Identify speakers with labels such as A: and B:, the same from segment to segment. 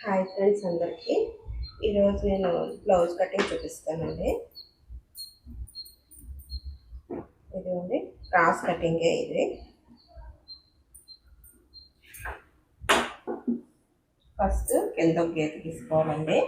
A: Hi friends అందరికీ. ఈరోజు నేను బ్లౌజ్ కటింగ్ చూపిస్తానండి. ఇది ఉంది క్రాస్ కటింగే ఇది. ఫస్ట్ కింద ఒక గీత తీసుకోవాలండి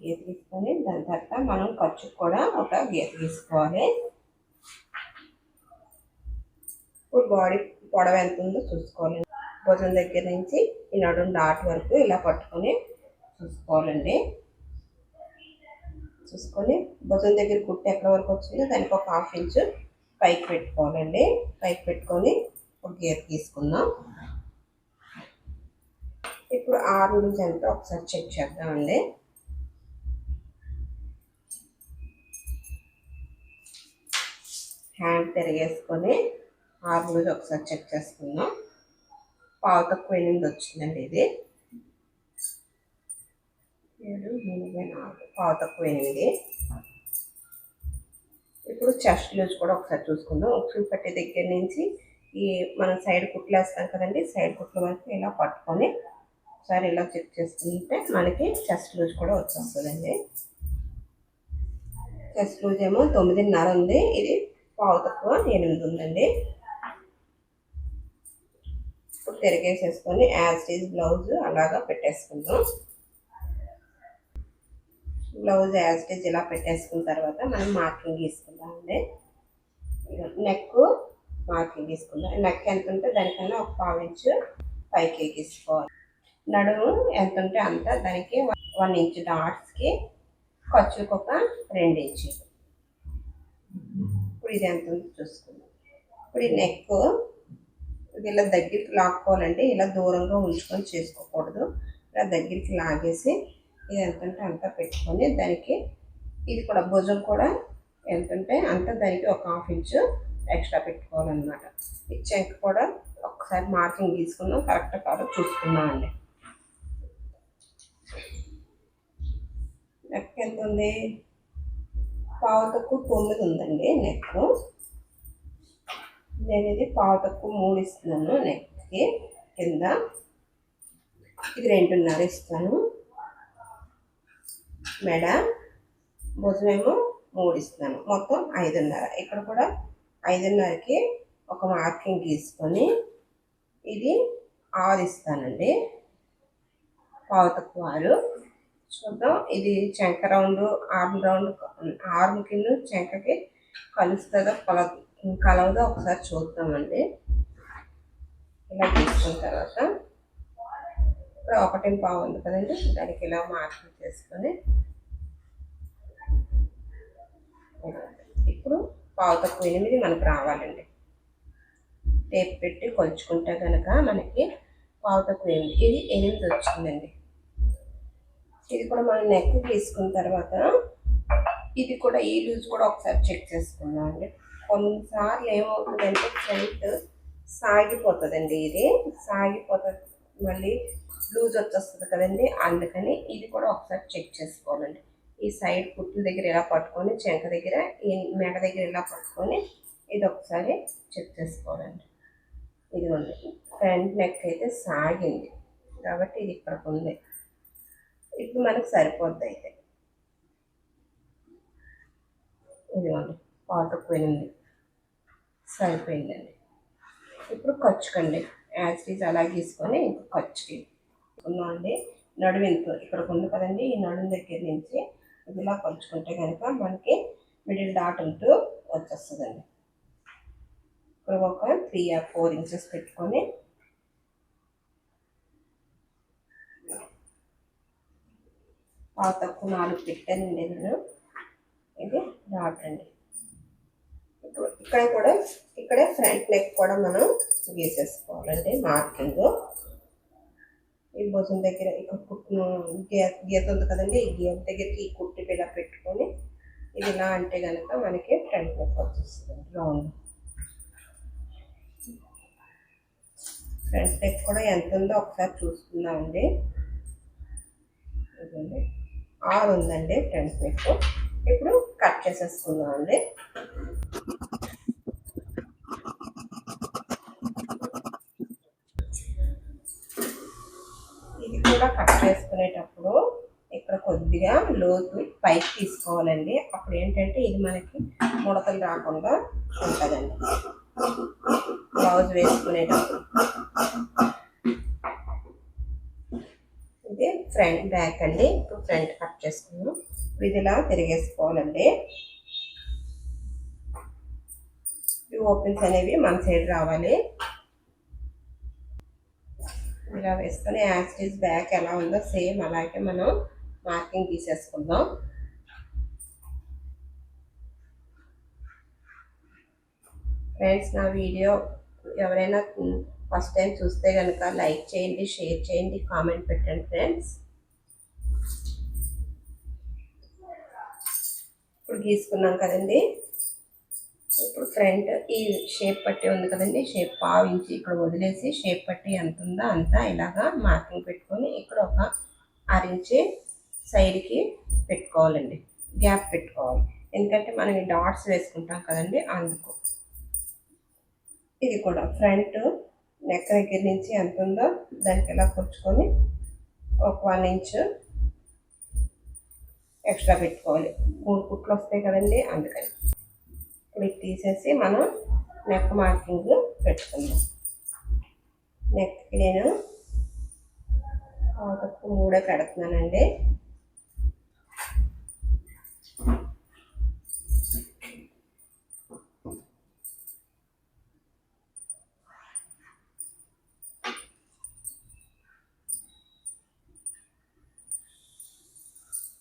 A: గీత తీసుకొని దాని తర్వాత మనం ఖర్చుకు కూడా ఒక గీత తీసుకోవాలి ఇప్పుడు బాడీ పొడవ ఎంత ఉందో చూసుకోవాలి భుజం దగ్గర నుంచి ఈ నడుం డాట్ వరకు ఇలా పట్టుకొని చూసుకోవాలండి. చూసుకొని భుజం దగ్గర కుట్టి ఎక్కడ వరకు వచ్చిందో దానికి ఒక హాఫ్ ఇంచ్ పైకి పెట్టుకోవాలండి. పైకి పెట్టుకొని ఒక గీత తీసుకుందాం. ఇప్పుడు ఆరు నుంచి ఎంత ఒకసారి చెక్ చేద్దామండి. హ్యాండ్ తిరిగేసుకొని ఆరు రోజు ఒకసారి చెక్ చేసుకుందాం. పావు తక్కువ ఎనిమిది వచ్చిందండి ఇది. ఏడు ఎనిమిది నాలుగు పావు తక్కువ ఎనిమిది ఇప్పుడు చెస్ట్ లూజ్ కూడా ఒకసారి చూసుకుందాం. ఉక్సులు పట్టే దగ్గర నుంచి ఈ మనం సైడ్ కుట్లు వేస్తాం కదండి సైడ్ కుట్ల వరకు ఇలా పట్టుకొని ఒకసారి ఇలా చెక్ చేసుకుంటే మనకి చెస్ట్ లూజ్ కూడా వచ్చేస్తుందండి. చెస్ట్ లూజ్ ఏమో తొమ్మిదిన్నర ఉంది ఇది పావు తక్కువ ఎనిమిది ఉందండి. తిరిగేసేసుకొని యాజ్ ఈజ్ బ్లౌజ్ అలాగా పెట్టేసుకుందాం. బ్లౌజ్ యాజ్ ఈజ్ ఇలా పెట్టేసుకున్న తర్వాత మనం మార్కింగ్ గీసుకుందామండి నెక్ మార్కింగ్ తీసుకుందాం. నెక్ ఎంత ఉంటే దానికన్నా ఒక పావు ఇంచు పైకి తీసుకోవాలి నడుము ఎంత ఉంటే అంత దానికి వన్ ఇంచ్ డాట్స్కి ఖర్చుకు ఒక రెండు ఇంచు ఇప్పుడు ఇది ఎంత ఉందో చూసుకుందాం. ఇప్పుడు ఈ నెక్ ఇది ఇలా దగ్గరికి లాక్కోవాలంటే ఇలా దూరంగా ఉంచుకొని చేసుకోకూడదు. ఇలా దగ్గరికి లాగేసి ఇది ఎంత ఉంటే అంత పెట్టుకొని దానికి ఇది కూడా భుజం కూడా ఎంతంటే అంత దానికి ఒక హాఫ్ ఇంచు ఎక్స్ట్రా పెట్టుకోవాలన్నమాట. ఈ కూడా ఒకసారి మార్కింగ్ తీసుకున్నాం కరెక్ట్ కాదో చూసుకున్నాం అండి. నెక్ ఎంత ఉంది? పావు తక్కువ తొమ్మిది ఉందండి నెక్ నేను ఇది పావు తక్కువ మూడు ఇస్తున్నాను. నెక్కి కింద ఇది రెండున్నర ఇస్తాను. మెడ భుజమేమో మూడు ఇస్తున్నాను. మొత్తం ఐదున్నర. ఇక్కడ కూడా ఐదున్నరకి ఒక మార్కింగ్ గీసుకొని ఇది ఆరు ఇస్తానండి. పావు తక్కువ ఆరు. చూద్దాం. ఇది చెంక రౌండ్ ఆర్మ్ రౌండ్ ఆర్మ్ కింద చెంకకి కలుస్తుందో కల కలవదో ఒకసారి చూద్దామండి. ఇలా తీసుకున్న తర్వాత ఇప్పుడు ఒకటి పావు ఉంది కదండి దానికి ఇలా మార్పులు చేసుకొని ఇప్పుడు పావు తక్కువ ఎనిమిది మనకు రావాలండి. టేప్ పెట్టి కొలుచుకుంటే కనుక మనకి పావు తక్కువ ఎనిమిది ఇది ఎనిమిది వచ్చిందండి. ఇది కూడా మనం నెక్ తీసుకున్న తర్వాత ఇది కూడా ఈ లూజ్ కూడా ఒకసారి చెక్ చేసుకుందాం అండి కొన్నిసార్లు ఏమవుతుందంటే ఫ్రంట్ సాగిపోతుందండి ఇది. సాగిపోతుంది మళ్ళీ లూజ్ వచ్చేస్తుంది కదండి. అందుకని ఇది కూడా ఒకసారి చెక్ చేసుకోవాలండి. ఈ సైడ్ కుట్ల దగ్గర ఇలా పట్టుకొని చెంక దగ్గర ఈ మెడ దగ్గర ఇలా పట్టుకొని ఇది ఒకసారి చెక్ చేసుకోవాలండి. ఇదిగోండి. ఫ్రంట్ నెక్ అయితే సాగింది. కాబట్టి ఇది ఇక్కడికి ఉంది. ఇప్పుడు మనకు సరిపోద్ది అయితే. ఇదిగోండి. పాత పోయింది సరిపోయిందండి. ఇప్పుడు ఖర్చుకండి. యాజ్ ఈజ్ అలా గీసుకొని ఇంకా ఖర్చుకి అండి నడుము ఇంత ఇక్కడ ఉంది కదండి ఈ నడుము దగ్గర నుంచి ఇలా పంచుకుంటే కనుక మనకి మిడిల్ డాట్ ఉంటూ వచ్చేస్తుందండి. ఇప్పుడు ఒక త్రీ ఆర్ ఫోర్ ఇంచెస్ పెట్టుకొని ఆ తక్కువ నాలుగు పెట్టానండి. నేను ఇది డాట్ అండి. ఇక్కడ కూడా ఇక్కడే ఫ్రంట్ నెక్ కూడా మనం గీసేసుకోవాలండి మార్కింగ్. ఈ భుజం దగ్గర ఇక్కడ కుట్టు గీత గీత ఉంది కదండి ఈ గీత దగ్గరికి ఈ కుట్టి ఇలా పెట్టుకొని ఇది ఇలా అంటే కనుక మనకి ఫ్రంట్ నెక్ వచ్చేస్తుంది రౌండ్ ఫ్రంట్ నెక్ కూడా ఎంత ఉందో ఒకసారి చూసుకుందామండి. ఆరు ఉందండి ఫ్రంట్ నెక్ ఇప్పుడు కట్ చేసేసుకుందాం అండి ఇది కూడా కట్ చేసుకునేటప్పుడు ఇక్కడ కొద్దిగా లోతు పైకి తీసుకోవాలండి. అప్పుడు ఏంటంటే ఇది మనకి ముడతలు రాకుండా ఉంటుందండి. బ్లౌజ్ వేసుకునేటప్పుడు. ఇది ఫ్రంట్ బ్యాక్ అండి. ఇప్పుడు ఫ్రంట్ కట్ చేసుకున్నాం ఇది ఇలా తిరిగేసుకోవాలండి. ఈ ఓపెన్స్ అనేవి మన సైడ్ రావాలి. ఇలా వేసుకొని యాస్టీస్ బ్యాక్ ఎలా ఉందో సేమ్ అలాగే మనం మార్కింగ్ తీసేసుకుందాం. ఫ్రెండ్స్ నా వీడియో ఎవరైనా ఫస్ట్ టైం చూస్తే కనుక లైక్ చేయండి షేర్ చేయండి కామెంట్ పెట్టండి ఫ్రెండ్స్ ఇప్పుడు గీసుకున్నాం కదండి. ఇప్పుడు ఫ్రంట్ ఈ షేప్ పట్టి ఉంది కదండి. షేప్ పావు ఇంచి ఇక్కడ వదిలేసి షేప్ పట్టి ఎంత ఉందో అంతా ఇలాగా మార్కింగ్ పెట్టుకొని ఇక్కడ ఒక అరించి సైడ్కి పెట్టుకోవాలండి. గ్యాప్ పెట్టుకోవాలి. ఎందుకంటే మనం ఈ డాట్స్ వేసుకుంటాం కదండి అందుకు. ఇది కూడా ఫ్రంట్ నెక్ దగ్గర నుంచి ఎంత ఉందో దానికి ఇలా కూర్చుకొని ఒక వన్ ఇంచ్ ఎక్స్ట్రా పెట్టుకోవాలి. మూడు కుట్లు వస్తాయి కదండి అందుకని. ఇప్పుడు ఇది తీసేసి మనం నెక్ మార్కింగ్ పెట్టుకుందాం. నెక్కి నేను పావుతక్కువ మూడే పెడుతున్నానండి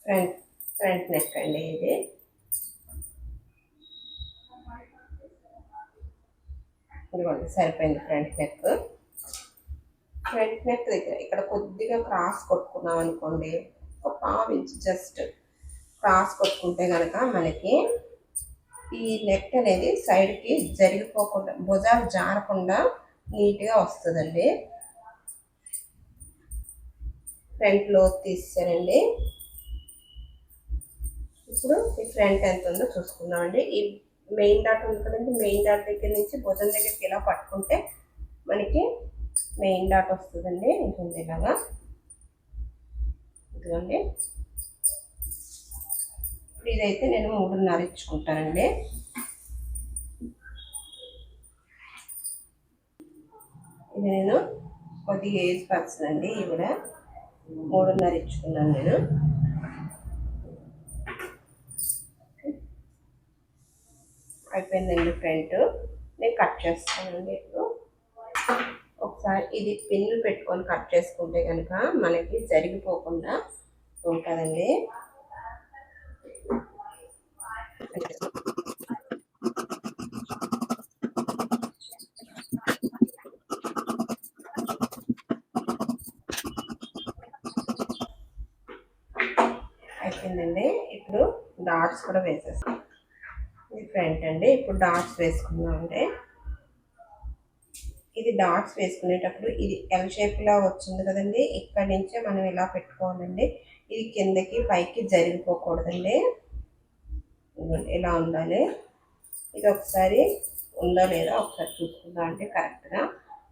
A: ఫ్రంట్ ఫ్రంట్ నెక్ అండి ఇది ఇదిగోండి సరిపోయింది ఫ్రంట్ నెక్. ఫ్రంట్ నెక్ దగ్గర ఇక్కడ కొద్దిగా క్రాస్ కొట్టుకున్నాం అనుకోండి ఒక పావు ఇంచ్ జస్ట్ క్రాస్ కొట్టుకుంటే కనుక మనకి ఈ నెక్ అనేది సైడ్కి జరిగిపోకుండా భుజాలు జారకుండా నీట్గా వస్తుందండి. ఫ్రంట్లో తీసానండి ఇప్పుడు ఈ ఫ్రంట్ ఎంత ఉందో చూసుకుందామండి. ఈ మెయిన్ డాట్ ఉంది కదండి. మెయిన్ డాట్ దగ్గర నుంచి భుజం దగ్గరికి ఇలా పట్టుకుంటే మనకి మెయిన్ డాట్ వస్తుందండి. ఇంకొంది ఇలాగా. ఇదిగోండి. ఇప్పుడు ఇదైతే నేను మూడున్నర ఇచ్చుకుంటానండి. ఇది నేను కొద్దిగా ఏజ్ పర్సన్ అండి. ఇవిడ మూడున్నర ఇచ్చుకున్నాను నేను. అయిపోయిందండి ఫ్రంట్ నేను కట్ చేస్తానండి ఇప్పుడు ఒకసారి ఇది పిన్నులు పెట్టుకొని కట్ చేసుకుంటే కనుక మనకి జరిగిపోకుండా ఉంటుందండి. అయిపోయిందండి. ఇప్పుడు డాట్స్ కూడా వేసేస్తాం. ఇది అండి. ఇప్పుడు డాట్స్ వేసుకుందాం అంటే ఇది డాట్స్ వేసుకునేటప్పుడు ఇది ఎల్ షేప్లో వచ్చింది కదండి. ఇక్కడ నుంచే మనం ఇలా పెట్టుకోవాలండి. ఇది కిందకి పైకి జరిగిపోకూడదండి. ఇలా ఉండాలి. ఇది ఒకసారి ఉందో లేదో ఒకసారి చూసుకుందాం అంటే కరెక్ట్గా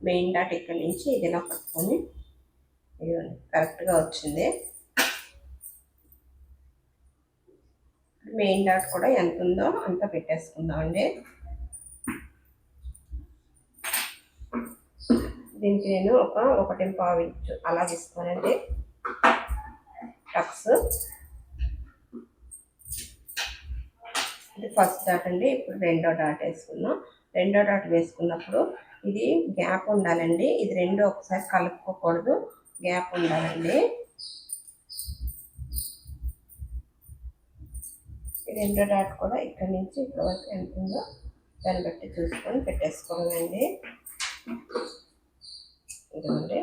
A: మెయిన్ డాట్ ఇక్కడ నుంచి ఇది ఇలా పట్టుకొని ఇది కరెక్ట్గా వచ్చింది. మెయిన్ డాట్ కూడా ఎంత ఉందో అంత పెట్టేసుకుందాం అండి దీనికి నేను ఒక ఒకటి పావు ఇంచు అలా తీసుకోనండి. టక్స్. ఇది ఫస్ట్ డాట్ అండి ఇప్పుడు రెండో డాట్ వేసుకున్నాం రెండో డాట్ వేసుకున్నప్పుడు ఇది గ్యాప్ ఉండాలండి. ఇది రెండు ఒకసారి కలుపుకోకూడదు. గ్యాప్ ఉండాలండి. ఈ రెండో డాట్ కూడా ఇక్కడ నుంచి ఇక్కడ వరకు ఎంత ఉందో దాన్ని బట్టి చూసుకొని పెట్టేసుకోవాలండి. ఇదిగోండి.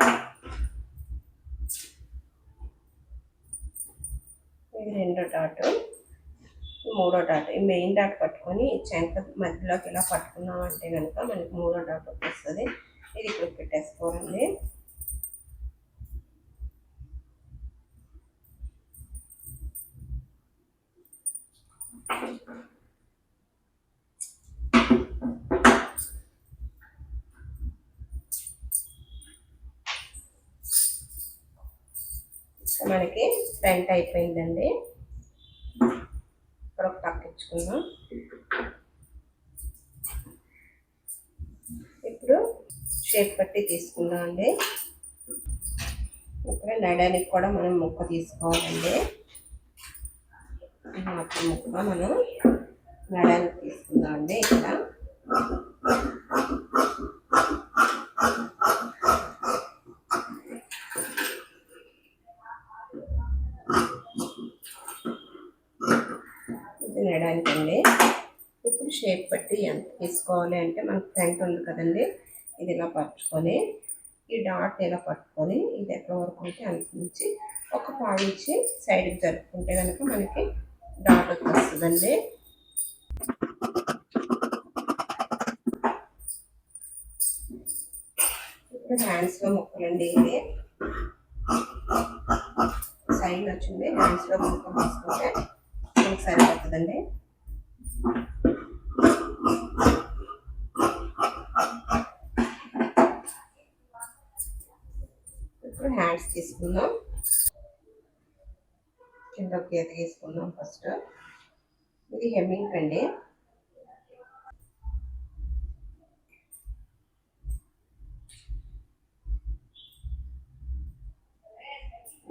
A: ఇది రెండో డాట్ మూడో డాట్ ఈ మెయిన్ డాట్ పట్టుకొని చెంక మధ్యలోకి ఇలా పట్టుకున్నామంటే కనుక మనకి మూడో డాట్ వస్తుంది ఇది ఇక్కడ పెట్టేసుకోవాలండి. మనకి ఫ్రంట్ అయిపోయిందండి. ఇక్కడ ఒక పక్కించుకుందాం ఇప్పుడు షేప్ పట్టి తీసుకుందాం అండి ఇక్కడ నడానికి కూడా మనం ముక్క తీసుకోవాలండి. మొత్తం ముక్క మనం నడానికి తీసుకుందాం అండి ఇక్కడ ఇది నడానికి అండి ఇప్పుడు షేప్ పట్టి ఎంత తీసుకోవాలి అంటే మనకు ఫ్రంట్ ఉంది కదండి ఇది ఇలా పట్టుకొని ఈ డాట్ ఇలా పట్టుకొని ఇది ఎక్కడ వరకు ఉంటే అంత నుంచి ఒక పావు ఇచ్చి సైడ్కి జరుపుకుంటే కనుక మనకి డాట్ వచ్చేస్తుందండి. ఇప్పుడు హ్యాండ్స్లో ముక్కలండి ఇది సైడ్ వచ్చింది హ్యాండ్స్లో ముక్కలు తీసుకుంటే మనకు సరిపోతుందండి ఇప్పుడు హ్యాండ్స్ తీసుకుందాం. కింద గీత తీసుకుందాం ఫస్ట్. ఇది హెమ్మింగ్ అండి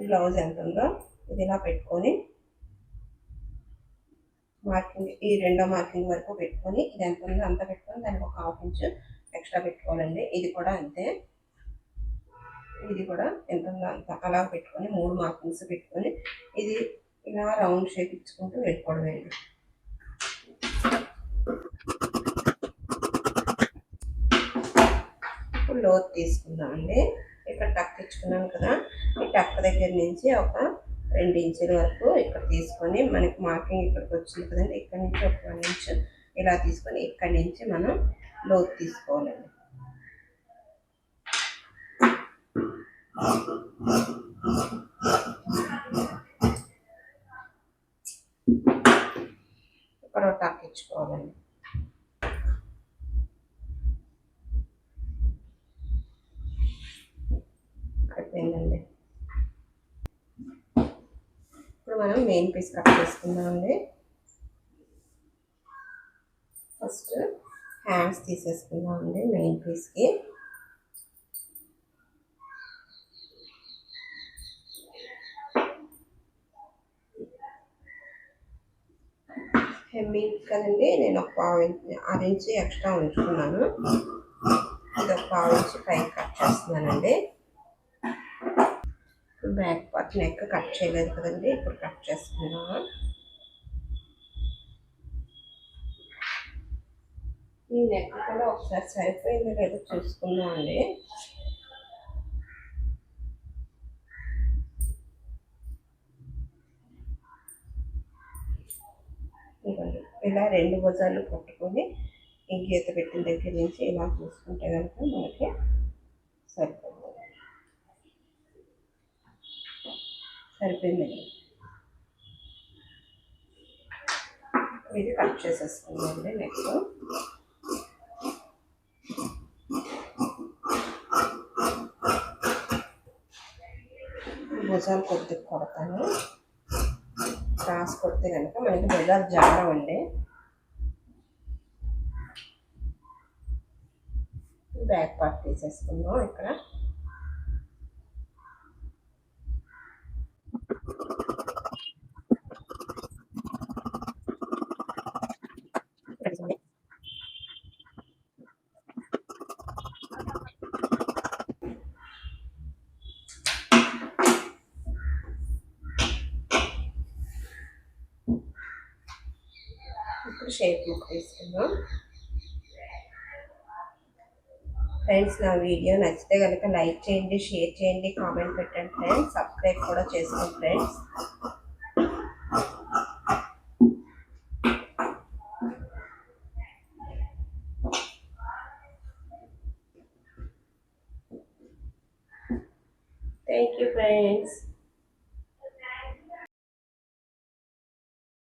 A: బ్లౌజ్ ఎంత ఉందో ఇది ఇలా పెట్టుకొని మార్కింగ్ ఈ రెండో మార్కింగ్ వరకు పెట్టుకొని ఇది ఎంత ఉందో అంత పెట్టుకొని దానికి ఒక హాఫ్ ఇంచ్ ఎక్స్ట్రా పెట్టుకోవాలండి. ఇది కూడా అంతే. ఇది కూడా ఎంత అంత అలా పెట్టుకొని మూడు మార్కింగ్స్ పెట్టుకొని ఇది ఇలా రౌండ్ షేప్ ఇచ్చుకుంటూ వెళ్ళిపోవడమే ఇప్పుడు లోత్ తీసుకుందామండి. ఇక్కడ టక్ ఇచ్చుకున్నాను కదా ఈ టక్ దగ్గర నుంచి ఒక రెండు ఇంచుల వరకు ఇక్కడ తీసుకొని మనకి మార్కింగ్ ఇక్కడికి వచ్చింది కదండి ఇక్కడ నుంచి ఒక వన్ ఇంచ్ ఇలా తీసుకొని ఇక్కడ నుంచి మనం లోత్ తీసుకోవాలి. ఇక్కడ టక్ ఇచ్చుకోవాలండి అయిపోయిందండి. ఇప్పుడు మనం మెయిన్ పీస్ కట్ చేసుకుందామండి. ఫస్ట్ హ్యాండ్స్ తీసేసుకుందామండి మెయిన్ పీస్కి హెమ్మింగ్ కదండి నేను ఒక పావు ఇంచ్ ఆరు ఇంచ్ ఎక్స్ట్రా ఉంచుకున్నాను ఇది ఒక పావు ఇంచ్ పైకి కట్ చేస్తున్నానండి. బ్యాక్ పార్ట్ నెక్ కట్ చేయలేదు కదండి ఇప్పుడు కట్ చేసుకున్నాము ఈ నెక్ కూడా ఒకసారి సరిపోయిందో లేదో చూసుకుందాం అండి ఇలా రెండు భుజాలు పట్టుకొని ఈ గీత పెట్టిన దగ్గర నుంచి ఇలా చూసుకుంటే కనుక మనకి సరిపోతుంది. సరిపోయిందండి ఇది కట్ చేసేసుకుందండి నెక్స్ట్. భుజాలు కొద్దిగా కొడతాను. క్రాస్ కొడితే కనుక మనకి బెల్లర్ జారం అండి. బ్యాక్ పార్ట్ తీసేసుకుందాం ఇక్కడ ఇప్పుడు షేప్ ముక్క తీసుకుందాం ఫ్రెండ్స్ నా వీడియో నచ్చితే కనుక లైక్ చేయండి షేర్ చేయండి కామెంట్ పెట్టండి ఫ్రెండ్స్ సబ్స్క్రైబ్ కూడా చేసుకోండి ఫ్రెండ్స్ థ్యాంక్ యూ ఫ్రెండ్స్